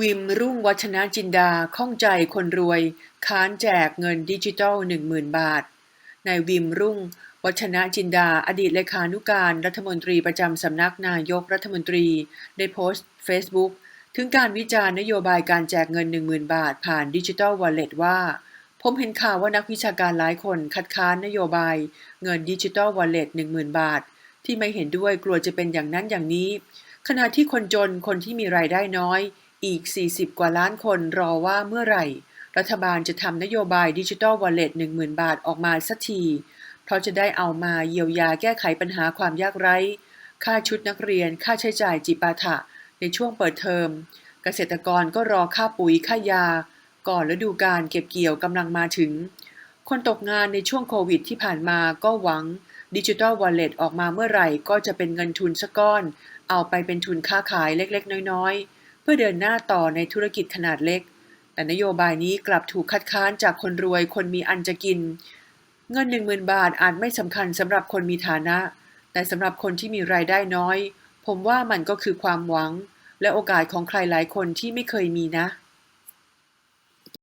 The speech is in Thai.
วิมรุ่งวัฒนาจินดาข้องใจคนรวย ค้านแจกเงินดิจิทัล 10,000 บาท นายวิมรุ่ง วัฒนาจินดา อดีตเลขานุการรัฐมนตรีประจำสำนักนายกรัฐมนตรี ได้โพสต์ Facebook ถึงการวิจารณ์นโยบายการแจกเงิน 10,000 บาท ผ่านดิจิทัลวอลเล็ตว่า ผมเห็นข่าวว่านักวิชาการหลายคนคัดค้านนโยบาย เงินดิจิทัลวอลเล็ต10,000 บาท ที่ไม่เห็นด้วยกลัวจะเป็นอย่างนั้นอย่างนี้ ขณะที่คนจนคนที่มีรายได้น้อย อีก 40 กว่าล้านคนรอว่าเมื่อไหร่ รัฐบาลจะทำนโยบายดิจิทัลวอลเล็ต10,000 บาทออกมาสักที เพราะจะได้เอามาเยียวยาแก้ไขปัญหาความยากไร้ ค่าชุดนักเรียน ค่าใช้จ่ายจิปาถะ ในช่วงเปิดเทอม เกษตรกรก็รอค่าปุ๋ยค่ายา ก่อนฤดูการเก็บเกี่ยวกำลังมาถึง คนตกงานในช่วงโควิดที่ผ่านมาก็หวังดิจิทัลวอลเล็ตออกมาเมื่อไหร่ก็จะเป็นเงินทุนสักก้อน เอาไปเป็นทุนค้าขายเล็กๆ น้อยๆ พื่อเดินหน้าต่อในธุรกิจขนาดเล็ก แต่นโยบายนี้กลับถูกคัดค้านจากคนรวยคนมีอันจะกิน เงิน10,000บาทอาจไม่สำคัญสำหรับคนมีฐานะ แต่สำหรับคนที่มีรายได้น้อย ผมว่ามันก็คือความหวัง และโอกาสของใครหลายคนที่ไม่เคยมีนะ